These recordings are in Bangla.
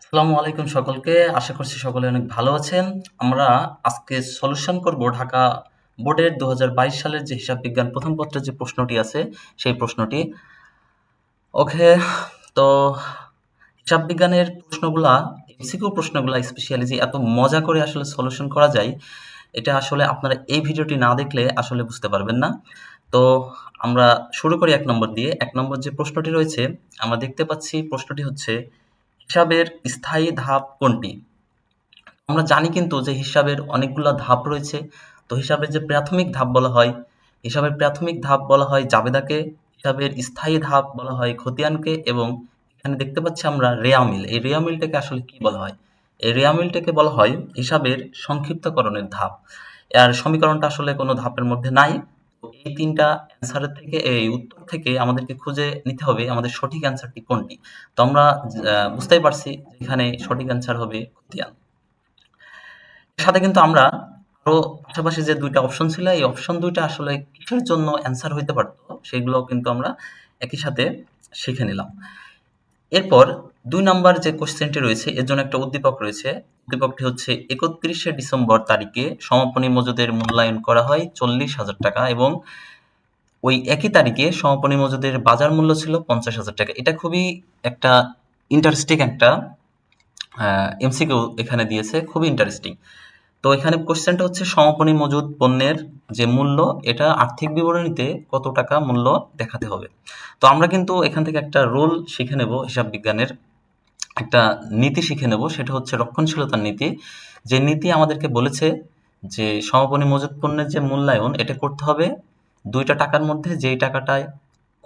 আসসালামু আলাইকুম সকলকে। আশা করছি সকলে অনেক ভালো আছেন। আমরা আজকে সলিউশন করব ঢাকা বোর্ডের ২০২২ সালের যে হিসাব বিজ্ঞান প্রথম পত্রের যে প্রশ্নটি আছে, সেই প্রশ্নটি। ওকে, তো হিসাব বিজ্ঞানের প্রশ্নগুলা এমসিকিউ প্রশ্নগুলা স্পেশালি যে এত মজা করে আসলে সলিউশন করা যায়, এটা আসলে আপনারা এই ভিডিওটি না দেখলে আসলে বুঝতে পারবেন না। তো আমরা শুরু করি এক নম্বর দিয়ে। এক নম্বর যে প্রশ্নটি রয়েছে, আমরা দেখতে পাচ্ছি প্রশ্নটি হচ্ছে হিসাবের স্থায়ী ধাপ কোনটি? আমরা জানি কিন্তু যে হিসাবের অনেকগুলা ধাপ রয়েছে। তো হিসাবের যে প্রাথমিক ধাপ বলা হয়, হিসাবের প্রাথমিক ধাপ বলা হয় জাবেদাকে, হিসাবের স্থায়ী ধাপ বলা হয় খতিয়ানকে এবং এখানে দেখতে পাচ্ছি আমরা রেয়ামিল। এই রেয়ামিলটাকে আসলে কি বলা হয়? এই রেয়ামিলটাকে বলা হয় হিসাবের সংক্ষিপ্তকরণের ধাপ। আর সমীকরণটা আসলে কোনো ধাপের মধ্যে নাই। তো এই ৩ টা অ্যান্সারের থেকে, এই উত্তর থেকে আমাদেরকে খুঁজে নিতে হবে, আমাদের সঠিক অ্যান্সারটি কোনটি। তো আমরা বুঝতেই পারছি এখানে সঠিক অ্যান্সার হবে খতিয়ান। সাথে কিন্তু আমরা আরও পাশাপাশি যে দুইটা অপশন ছিল, এই অপশন দুইটা আসলে কিসের জন্য অ্যান্সার হইতে পারত, সেগুলো কিন্তু আমরা একই সাথে শিখে নিলাম। এরপর ২ নাম্বার যে কোশ্চেনটি রয়েছে এর জন্য একটা উদ্দীপক রয়েছে। উদ্দীপকটি হচ্ছে ৩১শে ডিসেম্বর তারিখে সমাপনী মজুদের মূল্যায়ন করা হয় ৳৪০,০০০ এবং ওই একই তারিখে সমাপনী মজুদের বাজার মূল্য ছিল ৳৫০,০০০ এটা খুবই একটা ইন্টারেস্টিং একটা এমসিকিউ এখানে দিয়েছে। খুবই ইন্টারেস্টিং। তো এখানে কোয়েশ্চেনটা হচ্ছে সমাপনী মজুদ পণ্যের যে মূল্য এটা আর্থিক বিবরণীতে কত টাকা মূল্য দেখাতে হবে। তো আমরা কিন্তু এখান থেকে একটা রোল শিখে নেব হিসাব বিজ্ঞানের। একটা নীতি শিখে নেব সেটা হচ্ছে রক্ষণশীলতার নীতি। যে নীতি আমাদেরকে বলেছে যে সমাপনী মজুদ পণ্যের যে মূল্যায়ন এটা করতে হবে দুইটা টাকার মধ্যে যেই টাকাটায়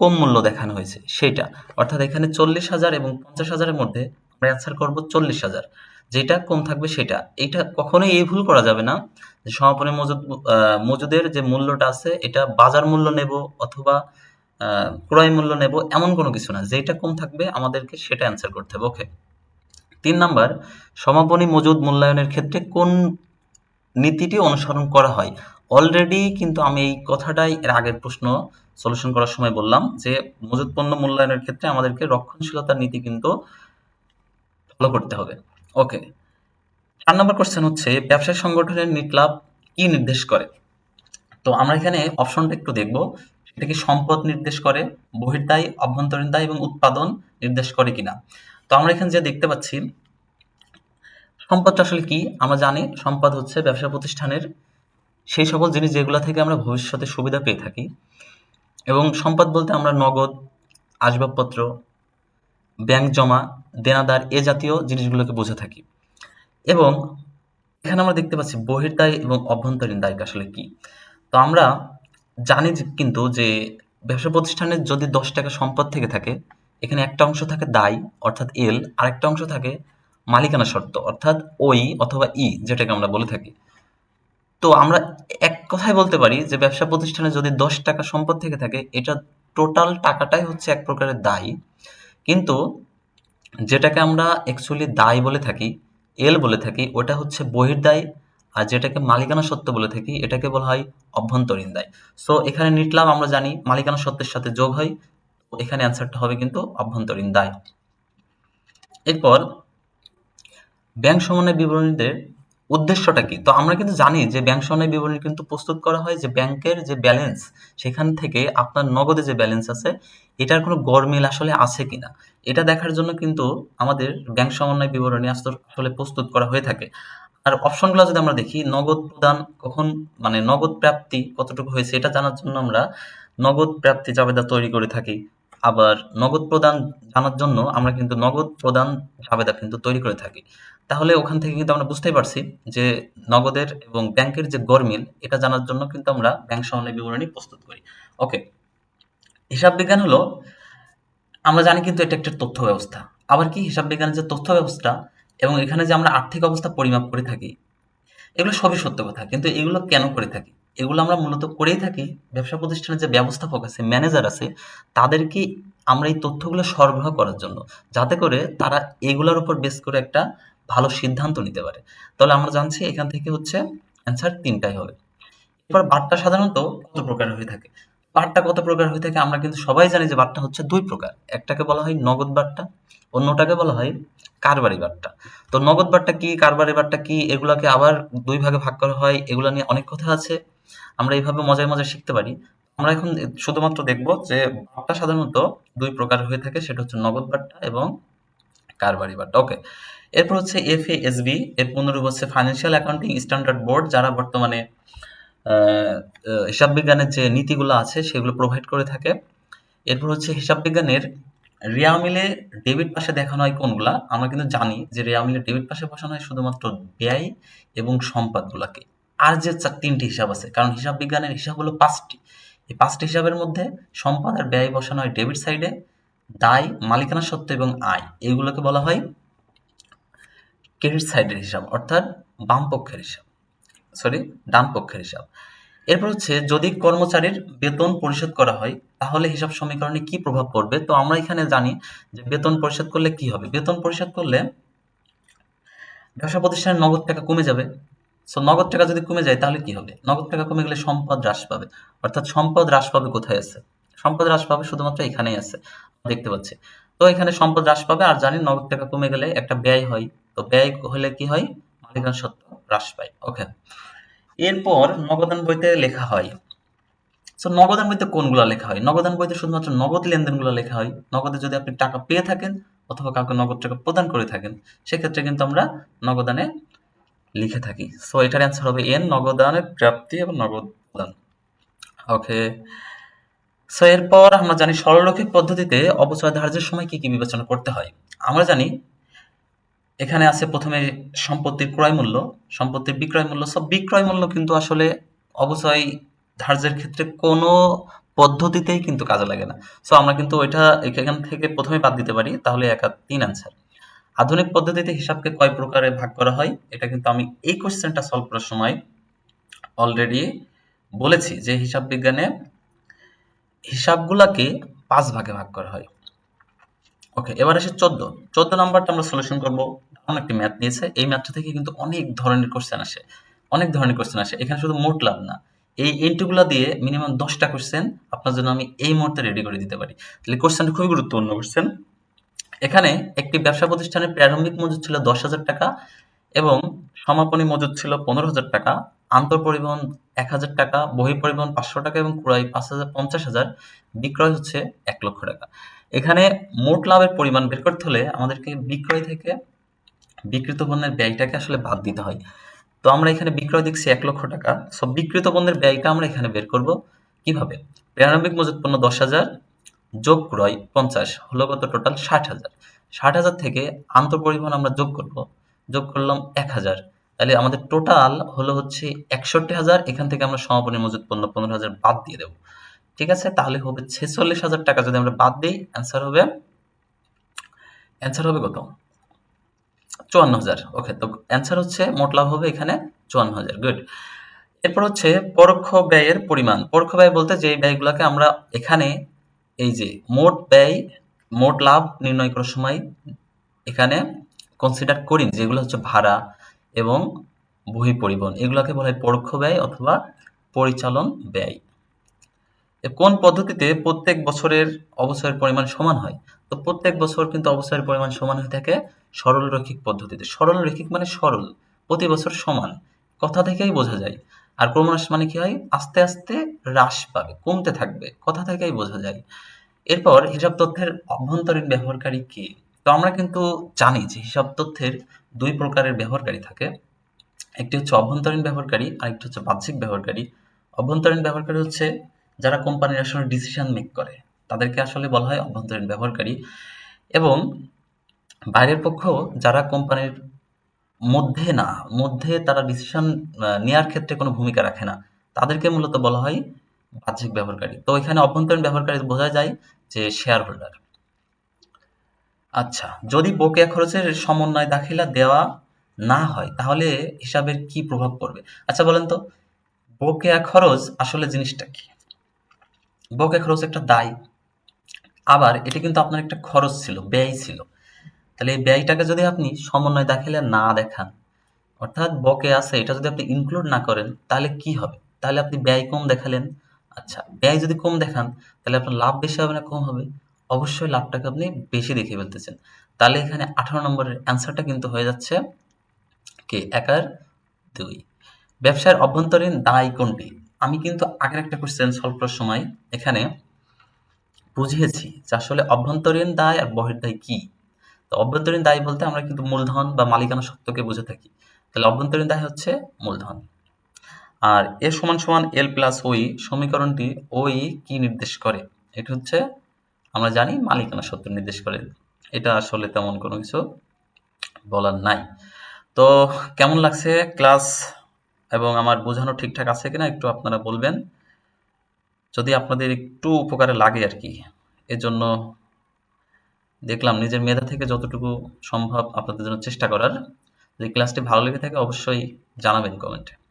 কম মূল্য দেখানো হয়েছে সেইটা। অর্থাৎ এখানে ৪০,০০০ এবং পঞ্চাশ হাজারের মধ্যে আমরা অ্যান্সার করব ৪০,০০০ যেটা কম থাকবে সেটা। এইটা কখনোই এই ভুল করা যাবে না যে সমাপনী মজুদ মজুদের যে মূল্যটা আছে এটা বাজার মূল্য নেব অথবা ক্রয় মূল্য নেব এমন কোনো কিছু না। যেইটা কম থাকবে, আমাদেরকে সেটা অ্যান্সার করতে হবে। ওকে। ৩ নাম্বার, সমাপনী মজুদ মূল্যায়নের ক্ষেত্রে কোন নীতিটি অনুসরণ করা হয়? অলরেডি কিন্তু আমি এই কথাটাই এর আগের প্রশ্ন সলিউশন করার সময় বললাম যে, মজুদ পণ্য মূল্যায়নের ক্ষেত্রে আমাদেরকে রক্ষণশীলতার নীতি কিন্তু ফলো করতে হবে। ওকে। ৪ নাম্বার কোয়েশ্চেন হচ্ছে, ব্যবসায় সংগঠনের নিট লাভ কি নির্দেশ করে? তো আমরা এখানে অপশনটা একটু দেখব। সেটা কি সম্পদ নির্দেশ করে, বহির্দায়, অভ্যন্তরীণ দায় এবং উৎপাদন নির্দেশ করে কিনা? তো আমরা এখানে যে দেখতে পাচ্ছি সম্পদটা আসলে কি? আমরা জানি সম্পদ হচ্ছে ব্যবসা প্রতিষ্ঠানের সেই সকল জিনিস যেগুলো থেকে আমরা ভবিষ্যতে সুবিধা পেয়ে থাকি এবং সম্পদ বলতে আমরা নগদ, আসবাবপত্র, ব্যাংক জমা, দেনাদার এ জাতীয় জিনিসগুলোকে বুঝে থাকি। এবং এখানে আমরা দেখতে পাচ্ছি বহির্দায় এবং অভ্যন্তরীণ দায়টা আসলে কি? তো আমরা জানি যে কিন্তু যে ব্যবসা প্রতিষ্ঠানের যদি ৳১০ সম্পদ থেকে থাকে এখানে একটা অংশ থাকে দায় অর্থাৎ এল আরেকটা অংশ থাকে মালিকানা শর্ত অর্থাৎ ওই অথবা ই যেটাকে আমরা বলে থাকি। তো আমরা এক কথায় বলতে পারি যে ব্যবসা প্রতিষ্ঠানে যদি ৳১০ সম্পদ থেকে থাকে এটা টোটাল টাকাটাই হচ্ছে এক প্রকারের দায়। কিন্তু যেটাকে আমরা অ্যাকচুয়ালি দায় বলে থাকি, এল বলে থাকি ওটা হচ্ছে বহির্দায় আর যেটাকে মালিকানা সত্য বলে থাকি, এটাকে বলা হয় অভ্যন্তরীণ দায়। সো এখানে নিট লাভ আমরা জানি, মালিকানা সত্ত্বের সাথে যোগ হয়। এখানে অ্যান্সারটা হবে কিন্তু অভ্যন্তরীণ দায়। এরপর ব্যাংক সমন্বয় বিবরণীদের উদ্দেশ্যটা কি? তো আমরা কিন্তু জানি যে ব্যাংক সমন্বয় বিবরণী কিন্তু প্রস্তুত করা হয় যে ব্যাংকের যে ব্যালেন্স সেখান থেকে আপনার নগদে যে ব্যালেন্স আছে, এটার কোনো গরমিল আসলে আছে কিনা? এটা দেখার জন্য কিন্তু আমাদের ব্যাংক সমন্বয় বিবরণী আসলে প্রস্তুত করা হয়ে থাকে। আর অপশনগুলো যদি আমরা দেখি, নগদ প্রদান কখন মানে নগদ প্রাপ্তি কতটুকু হয়েছে, এটা জানার জন্য আমরা নগদ প্রাপ্তি জাবেদা তৈরি করে থাকি। আবার নগদ প্রদান জানার জন্য আমরা কিন্তু নগদ প্রদান জাবেদা কিন্তু তৈরি করে থাকি। তাহলে ওখান থেকে কিন্তু আমরা বুঝতেই পারছি যে নগদের এবং ব্যাংকের যে গরমিল এটা জানার জন্য কিন্তু আমরা ব্যাংক সমন্বয় বিবরণী প্রস্তুত করি। ওকে। হিসাব বিজ্ঞান হলো, আমরা জানি কিন্তু এটা একটা তথ্য ব্যবস্থা। আবার কি হিসাব বিজ্ঞানের যে তথ্য ব্যবস্থা এবং এখানে যে আমরা আর্থিক অবস্থা পরিমাপ করে থাকি এগুলো সবই সত্য কথা। কিন্তু এগুলো কেন করে থাকি? এগুলো আমরা মূলত করেই থাকি ব্যবসা প্রতিষ্ঠানের যে ব্যবস্থাপক আছে, ম্যানেজার আছে তাদেরকে আমরা এই তথ্যগুলো সরবরাহ করার জন্য। যাতে করে তারা এগুলোর উপর বেস করে একটা ভালো সিদ্ধান্ত নিতে পারে। তাহলে আমরা জানছি এখান থেকে হচ্ছে অ্যান্সার তিনটাই হবে। এবার বার্তা সাধারণত কত প্রকারের হয়ে থাকে? বার্তা কত প্রকার হয়ে থাকে আমরা কিন্তু সবাই জানি যে বার্তা হচ্ছে দুই প্রকার। একটাকে বলা হয় নগদ বার্তা, অন্যটাকে বলা হয় কারবারি বারটা? তো নগদ বারটা কি কারবারি বারটা কি, এগুলাকে আবার দুই ভাগে ভাগ করা হয়, এগুলা নিয়ে অনেক কথা আছে। আমরা এইভাবে মজায় মজায় শিখতে পারি। আমরা এখন শুধুমাত্র দেখব যে বারটা সাধারণত দুই প্রকার হয়ে থাকে, সেটা হচ্ছে নগদ বারটা এবং কারবারি বারটা। ওকে এরপর হচ্ছে এফ এফএএসবি এর পুনরূপ হচ্ছে ফাইন্যান্সিয়াল অ্যাকাউন্টিং স্ট্যান্ডার্ড বোর্ড যারা বর্তমানে হিসাব বিজ্ঞানের যে নীতিগুলো আছে, সেগুলো প্রোভাইড করে থাকে। এরপর হচ্ছে হিসাব বিজ্ঞানের রেয়া মিলে ডেবিট পাশে দেখানো হয় কোনগুলা? আমরা কিন্তু জানি যে রেয়া মিলে ডেবিট পাশে বসানো হয় শুধুমাত্র ব্যয় এবং সম্পদগুলোকে। আর যে তিনটি হিসাব আছে, কারণ হিসাব বিজ্ঞানের হিসাব হলো পাঁচটি। এই পাঁচটি হিসাবের মধ্যে সম্পদ আর ব্যয় বসানো হয় ডেবিট সাইডে, দায়, মালিকানা সত্ত্ব এবং আয়। এইগুলোকে বলা হয় ক্রেডিট সাইডের হিসাব, অর্থাৎ বাম পক্ষের হিসাব। সরি ডান পক্ষের হিসাব। এরপর হচ্ছে, যদি কর্মচারীর বেতন পরিশোধ করা হয়, তাহলে হিসাব সমীকরণে কি প্রভাব পড়বে? তো আমরা এখানে জানি যে বেতন পরিশোধ করলে কি হবে? বেতন পরিশোধ করলে ব্যবসা প্রতিষ্ঠানের নগদ টাকা কমে যাবে। সো নগদ টাকা যদি কমে যায়, তাহলে কি হবে? নগদ টাকা কমে গেলে সম্পদ হ্রাস পাবে। অর্থাৎ সম্পদ হ্রাস পাবে কোথায় আছে? সম্পদ হ্রাস পাবে শুধুমাত্র এখানেই আছে দেখতে পাচ্ছি। তো এখানে সম্পদ হ্রাস পাবে, আর জানি নগদ টাকা কমে গেলে একটা ব্যয় হয়। তো ব্যয় হলে কি হয়? মালিকানা সত্ত্ব হ্রাস পায়। ওকে এরপর নগদান বইতে লেখা হয়। সো নগদান বইতে কোনগুলো লেখা হয়? নগদান বইতে শুধুমাত্র নগদ লেনদেনগুলো লেখা হয়। নগদে যদি আপনি টাকা পেয়ে থাকেন অথবা কাউকে নগদ টাকা প্রদান করে থাকেন, সেক্ষেত্রে কিন্তু আমরা নগদানে লিখে থাকি। সো এটার অ্যান্সার হবে এন, নগদানের প্রাপ্তি এবং নগদ প্রদান। ওকে সো এরপর আমরা জানি সরলরৈখিক পদ্ধতিতে অবচয় ধার্যের সময় কি কি বিবেচনা করতে হয়? আমরা জানি এখানে আছে প্রথমে সম্পত্তির ক্রয় মূল্য, সম্পত্তির বিক্রয় মূল্য। সব বিক্রয় মূল্য কিন্তু আসলে অবচয় ধার্যের ক্ষেত্রে কোনো পদ্ধতিতেই কিন্তু কাজে লাগে না। সো আমরা কিন্তু ওইটা এখান থেকে প্রথমে বাদ দিতে পারি, তাহলে একা তিন অ্যান্সার আধুনিক পদ্ধতিতে হিসাবকে কয় প্রকারে ভাগ করা হয়, এটা কিন্তু আমি এই কোশ্চেনটা সলভ করার সময় অলরেডি বলেছি যে হিসাব বিজ্ঞানে হিসাবগুলাকে পাঁচ ভাগে ভাগ করা হয়। ওকে এবার আসে চোদ্দ। চোদ্দ নাম্বারটা আমরা সলিউশন করব। এমন একটি ম্যাথ দিয়েছে। এই ম্যাথটা থেকে কিন্তু অনেক ধরনের কোশ্চেন আসে। অনেক ধরনের কোশ্চেন আসে। এখানে শুধু মোট লাভ না। এই এন্ট্রিগুলো দিয়ে মিনিমাম দশটা কোশ্চেন আপনার জন্য আমি এই মুহূর্তে রেডি করে দিতে পারি। তাহলে কোশ্চেনটা খুবই গুরুত্বপূর্ণ কোশ্চেন এখানে একটি ব্যবসা প্রতিষ্ঠানের প্রারম্ভিক মজুদ ছিল দশ হাজার টাকা এবং সমাপনী মজুদ ছিল পনেরো হাজার টাকা। আন্তর পরিবহন এক হাজার টাকা বহি পরিবহন পাঁচশো টাকা এবং ক্রয় পাঁচ হাজার, পঞ্চাশ হাজার। বিক্রয় হচ্ছে এক লক্ষ টাকা। এখানে মোট লাভের পরিমাণ বের করতে হলে আমাদেরকে বিক্রয় থেকে বিক্রিত পণ্যের ব্যয়টাকে আসলে বাদ দিতে হয়। তো আমরা এখানে বিক্রয় দেখছি এক লক্ষ টাকা। সো বিক্রিত পণ্যের ব্যয়টা আমরা এখানে বের করব কীভাবে? প্রারম্ভিক মজুত পণ্য দশ হাজার, যোগ ক্রয় পঞ্চাশ, হলো কত টোটাল ষাট হাজার। ষাট হাজার থেকে আন্তঃ পরিবহন আমরা যোগ করব। যোগ করলাম এক হাজার। তাহলে আমাদের টোটাল হলো হচ্ছে একষট্টি হাজার। এখান থেকে আমরা সমাপনী মজুত পণ্য পনেরো হাজার বাদ দিয়ে দেবো। ঠিক আছে? তাহলে হবে ছেচল্লিশ হাজার টাকা যদি আমরা বাদ দিই অ্যান্সার হবে অ্যান্সার হবে কত? চুয়ান্ন হাজার। ওকে তো অ্যান্সার হচ্ছে মোট লাভ হবে এখানে চুয়ান্ন হাজার। গুড এরপর হচ্ছে পরোক্ষ ব্যয়ের পরিমাণ। পরোক্ষ ব্যয় বলতে যে ব্যয়গুলোকে আমরা এখানে এই যে মোট ব্যয়, মোট লাভ নির্ণয় করার সময় এখানে কনসিডার করি, যেগুলো হচ্ছে ভাড়া এবং বহি পরিবহন এগুলোকে বলা হয় পরোক্ষ ব্যয় অথবা পরিচালন ব্যয়। কোন পদ্ধতিতে প্রত্যেক বছরের অবসরের পরিমাণ সমান হয়? তো প্রত্যেক বছর কিন্তু অবসরের পরিমাণ সমান হয়ে থাকে সরল রৈখিক পদ্ধতিতে। সরল রৈখিক মানে সরল, প্রতি বছর সমান। কথা থেকেই বোঝা যায়। আর ক্রমহ্রাস মানে কি হয়? আস্তে আস্তে হ্রাস পাবে, কমতে থাকবে। কথা থেকেই বোঝা যায়। এরপর হিসাব তথ্যের অভ্যন্তরীণ ব্যবহারকারী কে? তো আমরা কিন্তু জানি যে হিসাব তথ্যের দুই প্রকারের ব্যবহারকারী থাকে। একটি হচ্ছে অভ্যন্তরীণ ব্যবহারকারী আর একটি হচ্ছে বাহ্যিক ব্যবহারকারী। অভ্যন্তরীণ ব্যবহারকারী হচ্ছে যারা কোম্পানির আসলে ডিসিশন মেক করে, তাদেরকে আসলে বলা হয় অভ্যন্তরীণ ব্যবহারকারী এবং বাইরের পক্ষ যারা কোম্পানির মধ্যে না, মধ্যে তারা ডিসিশন নেওয়ার ক্ষেত্রে কোনো ভূমিকা রাখে না, তাদেরকে মূলত বলা হয় বাহ্যিক ব্যবহারকারী। তো এখানে অভ্যন্তরীণ ব্যবহারকারী বোঝা যায় যে শেয়ার হোল্ডার আচ্ছা যদি বকেয়া খরচের সমন্বয় দাখিলা দেওয়া না হয়, তাহলে হিসাবের কি প্রভাব পড়বে? আচ্ছা বলেন তো, বকেয়া খরচ আসলে জিনিসটা কি? বকেয়া খরচ একটা দায়। আবার এটি কিন্তু আপনার একটা খরচ ছিল, ব্যয় ছিল। তাহলে এই ব্যয়টাকে যদি আপনি সমন্বয় দাখিলে না দেখান, অর্থাৎ বকে আছে, এটা যদি আপনি ইনক্লুড না করেন, তাহলে কি হবে? তাহলে আপনি ব্যয় কম দেখালেন। আচ্ছা ব্যয় যদি কম দেখান, তাহলে আপনার লাভ বেশি হবে না কম হবে? অবশ্যই লাভটাকে আপনি বেশি দেখে ফেলতেছেন। তাহলে এখানে আঠারো নম্বরের অ্যান্সারটা কিন্তু হয়ে যাচ্ছে কে? এক আর দুই। ব্যবসার অভ্যন্তরীণ দায় কোনটি? আমি কিন্তু আগের একটা কোশ্চেন সলভ করার সময় এখানে বুঝিয়েছি যে আসলে অভ্যন্তরীণ দায় আর বহির্দায় কি? তো অভ্যন্তরীণ দায় বলতে আমরা কিন্তু মূলধন বা মালিকানা সত্ত্বকে বুঝে থাকি। তাহলে অভ্যন্তরীণ দায় হচ্ছে মূলধন। আর এ সমান সমান এল প্লাস ওই সমীকরণটি ওই কি নির্দেশ করে? এটা হচ্ছে আমরা জানি মালিকানা সত্ত্ব নির্দেশ করে। এটা আসলে তেমন কোনো কিছু বলার নাই। তো কেমন লাগছে ক্লাস এবং আমার বোঝানো ঠিকঠাক আছে কিনা একটু আপনারা বলবেন। যদি আপনাদের একটু উপকারে লাগে আর কি, এজন্য দেখলাম নিজের মেধা থেকে যতটুকু সম্ভব আপনাদের জন্য চেষ্টা করার। যদি ক্লাসটি ভালো লেগে থাকে অবশ্যই জানাবেন কমেন্টে।